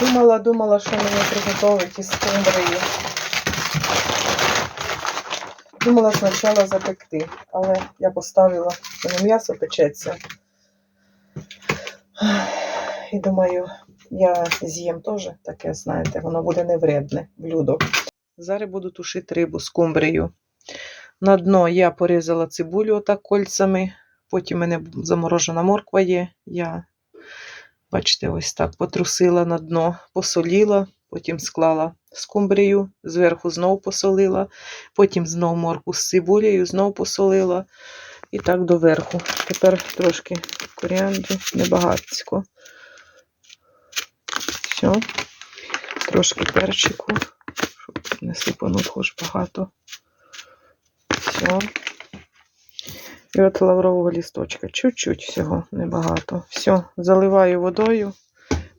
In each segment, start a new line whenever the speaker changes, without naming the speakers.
Думала, думала, що мені приготувати із скумбрії. Думала спочатку запекти, але я поставила, воно м'ясо печеться. І думаю, я з'їм теж таке, знаєте, воно буде невредне блюдо. Зараз буду тушити рибу з кумбрію. На дно я порізала цибулю отак кольцями. Потім в мене заморожена морква є. Я, бачите, ось так потрусила на дно, посоліла, потім склала скумбрію, зверху знову посолила, потім знову морку з цибулею, знову посолила. І так доверху. Тепер трошки коріандру, небагатсько. Все. Трошки перчику, щоб не сипануть хоч багато. Все. І от лаврового лісточка. Чуть-чуть всього, небагато. Все, заливаю водою.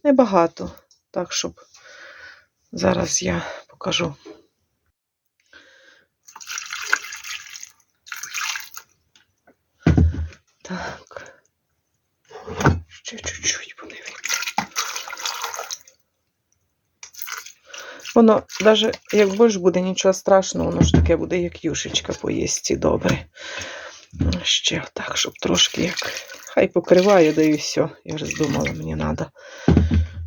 Небагато. Так, щоб зараз я покажу. Так. Ще чуть-чуть подивіться. Воно, навіть як борщ буде, нічого страшного, воно ж таке буде, як юшечка поїсти добре. Ще отак, щоб трошки як. Хай покриває, да і все. Я вже здумала, мені треба,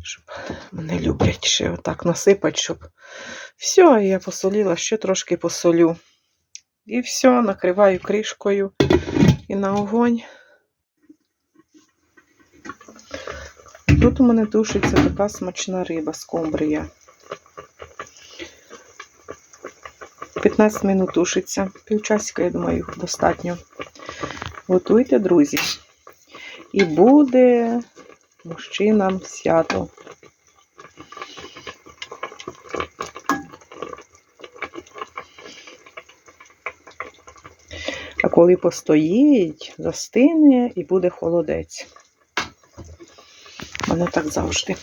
щоб мене люблять ще отак насипати, щоб. Все, я посоліла, ще трошки посолю. І все, накриваю кришкою і на огонь. Тут у мене тушиться така смачна риба скумбрія. 15 минут тушиться. Півчасика, я думаю, достатньо. Готуйте, друзі. І буде мужчинам свято. А коли постоїть, застине і буде холодець. Воно так завжди.